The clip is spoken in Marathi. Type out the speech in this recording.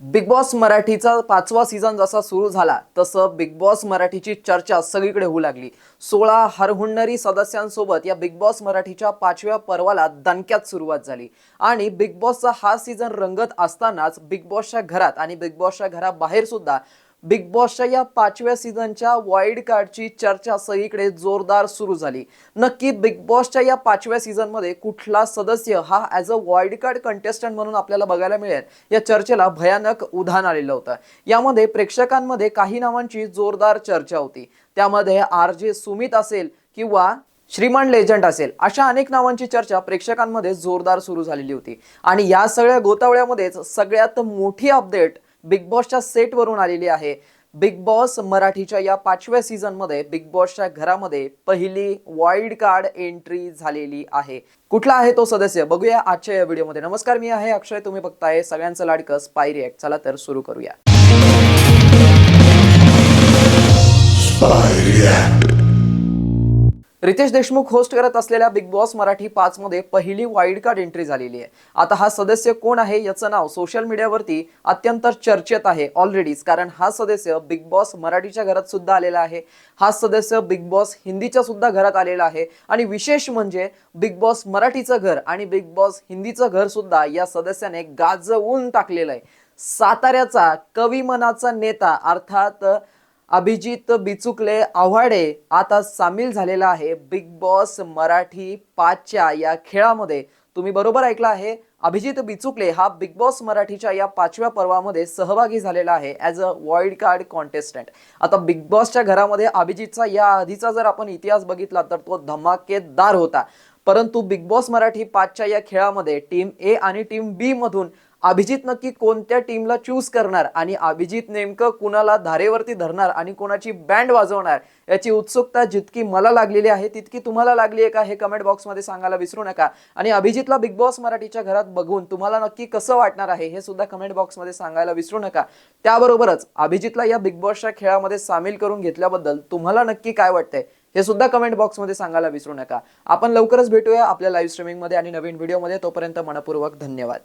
बिग बॉस मराठीचा पाचवा सीझन जसा सुरू झाला तसं बिग बॉस मराठीची चर्चा सगळीकडे होऊ लागली. सोळा हरहुन्नरी सदस्यांसोबत या बिग बॉस मराठीच्या पाचव्या पर्वाला दणक्यात सुरुवात झाली. आणि बिग बॉसचा हा सीझन रंगत असतानाच बिग बॉसच्या घरात आणि बिग बॉसच्या घराबाहेर सुद्धा बिग बॉसच्या या पाचव्या सीझनच्या वाईल्ड कार्डची चर्चा सगळीकडे जोरदार सुरू झाली. नक्की बिग बॉसच्या या पाचव्या सीझनमध्ये कुठला सदस्य हा as a wild card contestant म्हणून आपल्याला बघायला मिळेल या चर्चेला भयानक उधाण आलेलं होतं. यामध्ये प्रेक्षकांमध्ये काही नावांची जोरदार चर्चा होती. त्यामध्ये आर जे सुमित असेल किंवा श्रीमान लेजंड असेल अशा अनेक नावांची चर्चा प्रेक्षकांमध्ये जोरदार सुरू झालेली होती. आणि या सगळ्या गोतावळ्यामध्येच सगळ्यात मोठी अपडेट बिग बॉसच्या सेटवरून आलेली आहे. बिग बॉस मराठीच्या या पाचव्या सीझनमध्ये बिग बॉसच्या घरामध्ये पहिली वाईल्ड कार्ड एंट्री झालेली आहे. कुठला आहे तो सदस्य? बघूया आजच्या या व्हिडिओमध्ये. नमस्कार मी आहे अक्षय. तुम्ही बघताय सगळ्यांचं लाडकं स्पाय रिॲक्ट चला तर सुरू करूया. रितेश देशमुख होस्ट करत असलेल्या बिग बॉस मराठी पाच मध्ये पहिली वाईल्ड कार्ड एंट्री झालेली आहे. आता हा सदस्य कोण आहे याचं नाव सोशल मीडियावरती अत्यंत चर्चेत आहे ऑलरेडीच कारण हा सदस्य बिग बॉस मराठीच्या घरात सुद्धा आलेला आहे. हा सदस्य बिग बॉस हिंदीच्या सुद्धा घरात आलेला आहे. आणि विशेष म्हणजे बिग बॉस मराठीचं घर आणि बिग बॉस हिंदीचं घर सुद्धा या सदस्याने गाजवून टाकलेलं आहे. साताऱ्याचा कवी मनाचा नेता अर्थात अभिजित बिचुकले आव्हाडे आता सामील झालेला आहे बिग बॉस मराठी पाचच्या या खेळामध्ये. तुम्ही बरोबर ऐकलं आहे अभिजित बिचुकले हा बिग बॉस मराठीच्या या पाचव्या पर्वामध्ये सहभागी झालेला आहे as a wild card contestant आता बिग बॉसच्या घरामध्ये अभिजितचा या आधीचा जर आपण इतिहास बघितला तर तो धमाकेदार होता. परंतु बिग बॉस मराठी पाचच्या या खेळामध्ये टीम ए आणि टीम बी मधून अभिजित नक्की कोणत्या टीमला चूज करणार? आणि अभिजित नेमकं कुणाला धारेवरती धरणार आणि कोणाची बँड वाजवणार? याची उत्सुकता जितकी मला लागलेली आहे तितकी तुम्हाला लागली आहे का? हे कमेंट बॉक्समध्ये सांगायला विसरू नका. आणि अभिजितला बिग बॉस मराठीच्या घरात बघून तुम्हाला नक्की कसं वाटणार आहे हे सुद्धा कमेंट बॉक्समध्ये सांगायला विसरू नका. त्याबरोबरच अभिजितला या बिग बॉसच्या खेळामध्ये सामील करून घेतल्याबद्दल तुम्हाला नक्की काय वाटतंय हे सुद्धा कमेंट बॉक्समध्ये सांगायला विसरू नका. आपण लवकरच भेटूया आपल्या लाईव्ह स्ट्रीमिंगमध्ये आणि नवीन व्हिडिओमध्ये तोपर्यंत मनपूर्वक धन्यवाद.